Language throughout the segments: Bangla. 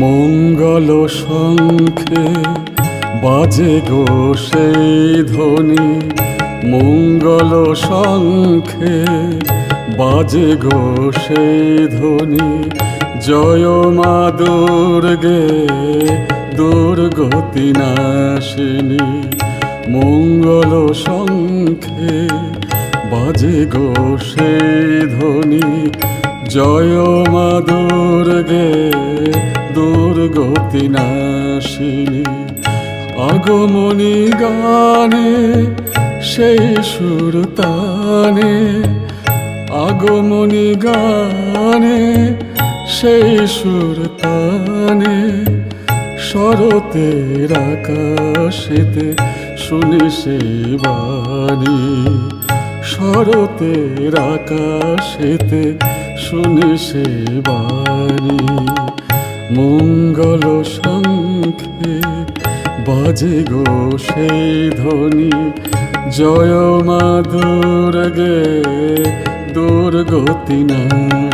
মঙ্গল শঙ্খে বাজে গো সেই ধ্বনি। মঙ্গল শঙ্খে বাজে গো সেই ধ্বনি। জয় মা দুর্গে, দুর্গতি নাশিনী। মঙ্গল শঙ্খে বাজে গো সেই ধ্বনি। জয় মা দুর্গে দুর্গতি নাশিনী আগমনী গানে, সেই সুরতানে আগমনী গানে, সেই সুরতানে শরতের আকাশেতে শুনি সেই বাণী। শরতের আকাশেতে শুনি সেই বাণী। মঙ্গল শঙ্খে বাজে গো সেই ধ্বনি। জয় মা দুর্গে দুর্গতি নাশিনী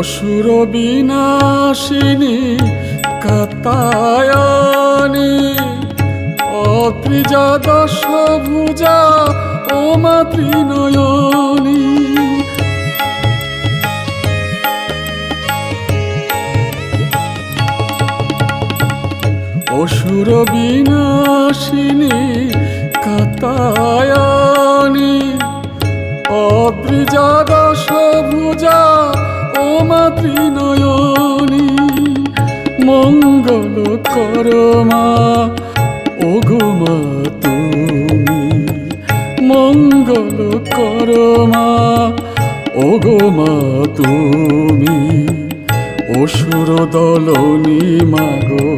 অসুর বিনাশিনী কাতায়নি অত্রিজা দশ ভুজা ও মাতৃনয়নী। অসুর বিনাশিনী কাতায়নি মঙ্গল করমা ও গো মা, তুমি মঙ্গল করমা ও গো মা, তুমি অসুর দলনী মাগো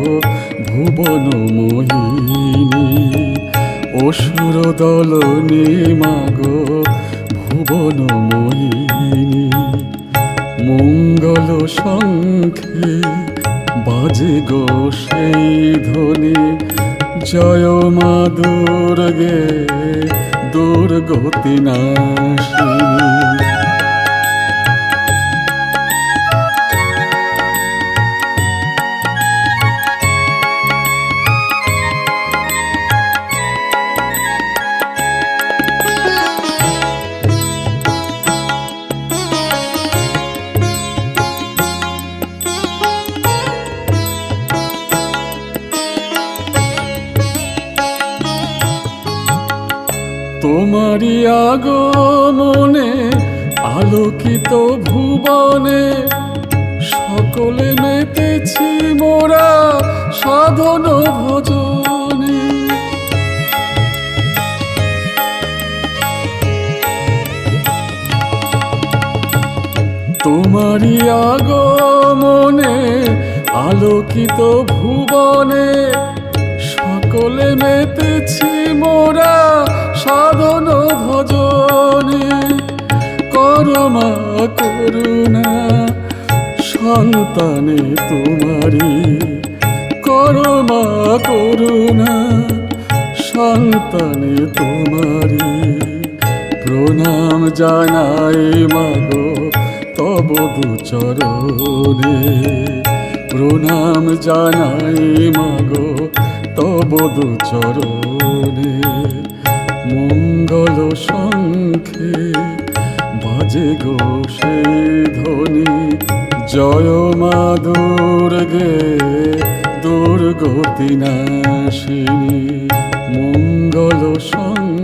ভুবন মোহিনী, অসুর দলনী মাগো ভুবন মোহিনী, মঙ্গল শঙ্খে বাজে গো সেই ধ্বনি। জয় মা দুর্গে দুর্গতি নাশিনী। তোমারই আগমনে আলোকিত ভুবনে সকলে মেতেছি মোরা সাধন ভজনে। তোমারই আগমনে আলোকিত ভুবনে সকলে মেতেছি মোরা সাধন ভজনে, করমা করুণা, সন্তানে তোমারি করমা করুণা, সন্তানে তোমারি প্রণাম জানাই মাগো তব দুচরণে প্রণাম জানাই মাগো তব দুচরণে শঙ্খে বাজে গো সেই ধ্বনি। জয় মা দুর্গে দুর্গতি নাশিনী মঙ্গল শঙ্খে বাজে গো